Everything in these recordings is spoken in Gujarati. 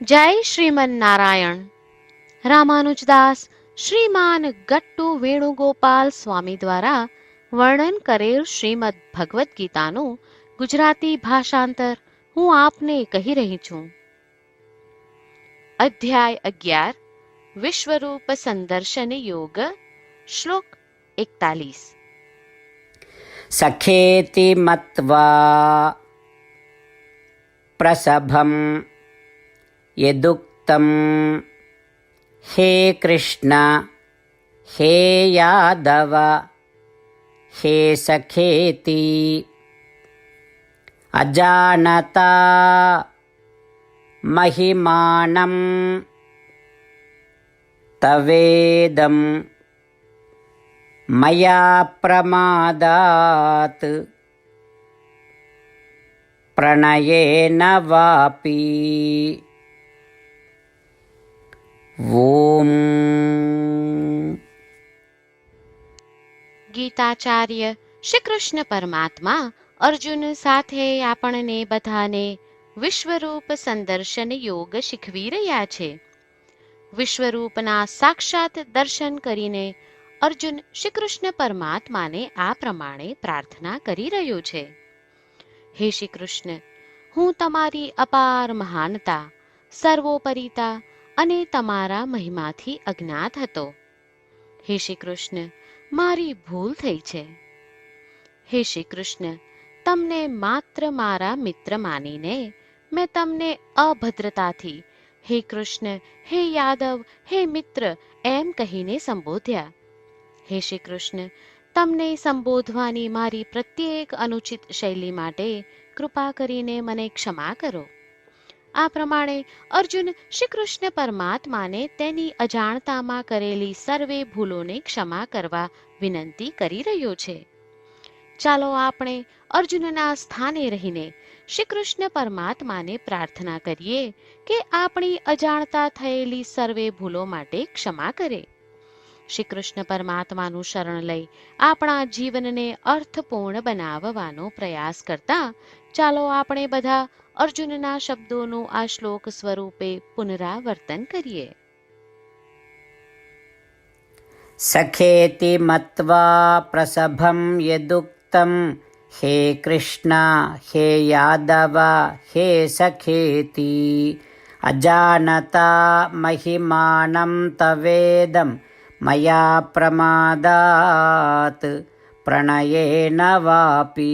જય શ્રીમન નારાયણ રામાનુજદાસ શ્રીમાન ગટ્ટુ વેણુગોપાલ સ્વામી દ્વારા વર્ણન કરેલ શ્રીમદ ભગવદ્ ગીતાનું ગુજરાતી ભાષાંતર હું આપને કહી રહી છું. અધ્યાય અગિયાર, વિશ્વરૂપ સંદર્શન યોગ, શ્લોક એકતાલીસ. સખેતિ મત્વા પ્રસભમ यदुक्तं हे कृष्ण हे यादव हे सखेति अजानता महिमानं तवेदम् मया प्रमादात्। प्रणयेन वापि ॐ ગીતાચાર્ય શ્રી કૃષ્ણ પરમાત્મા અર્જુન સાથે આપણને બધાને વિશ્વરૂપ સંદર્શન યોગ શીખવી રહ્યા છે. વિશ્વરૂપના સાક્ષાત દર્શન કરીને અર્જુન શ્રી કૃષ્ણ પરમાત્માને આ પ્રમાણે પ્રાર્થના કરી રહ્યો છે. હે શ્રી કૃષ્ણ, હું તમારી અપાર મહાનતા, સર્વોપરિતા અને તમારા મહિમાથી અજ્ઞાત હતો. હે શ્રી કૃષ્ણ, મારી ભૂલ થઈ છે. હે શ્રી કૃષ્ણ, તમને માત્ર મારા મિત્ર માનીને મેં તમને અભદ્રતાથી, હે કૃષ્ણ, હે યાદવ, હે મિત્ર એમ કહીને સંબોધ્યા. હે શ્રી કૃષ્ણ, તમને સંબોધવાની મારી પ્રત્યેક અનુચિત શૈલી માટે કૃપા કરીને મને ક્ષમા કરો. આ પ્રમાણે અર્જુન શ્રી કૃષ્ણ પરમાત્માને તેની અજાણતામાં કરેલી સર્વે ભૂલોને ક્ષમા કરવા વિનંતી કરી રહ્યો છે. ચાલો આપણે અર્જુનના સ્થાને રહીને શ્રી કૃષ્ણ પરમાત્માને પ્રાર્થના કરીએ કે આપણી અજાણતા થયેલી સર્વે ભૂલો માટે ક્ષમા કરે. શ્રી કૃષ્ણ પરમાત્માનું શરણ લઈ આપણા જીવનને અર્થપૂર્ણ બનાવવાનો પ્રયાસ કરતા ચાલો આપણે બધા અર્જુનના શબ્દોનું આ શ્લોક સ્વરૂપે પુનરાવર્તન કરીએ सखेति मत्वा प्रसभं यदुक्तं हे कृष्ण हे यादव हे सखेति अजानता महिमानं तवेदं मया प्रमादात् प्रणयेन वापि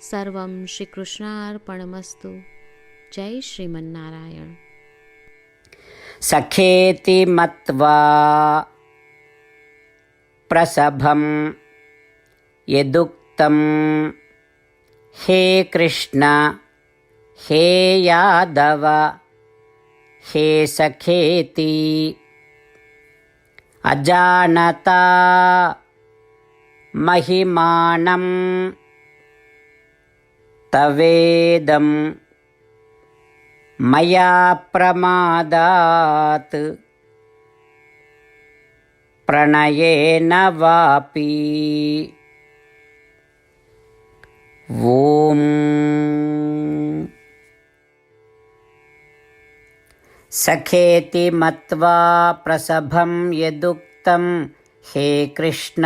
सर्वं श्रीकृष्णार्पणमस्तु। जय श्रीमन्नारायण। सखेति मत्वा प्रसभं यदुक्तं हे कृष्ण हे यादव हे सखेति अजानता महिमानम् तवेदम् मया प्रमादात्। प्रणयेन वापि ॐ सखेति मत्वा प्रसभं यदुक्तं हे कृष्ण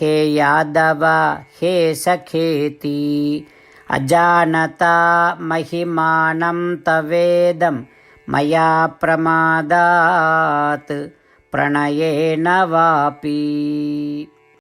हे यादव हे सखेति अजानता महिमानं तवेदं मया प्रमादात् प्रणयेन वापि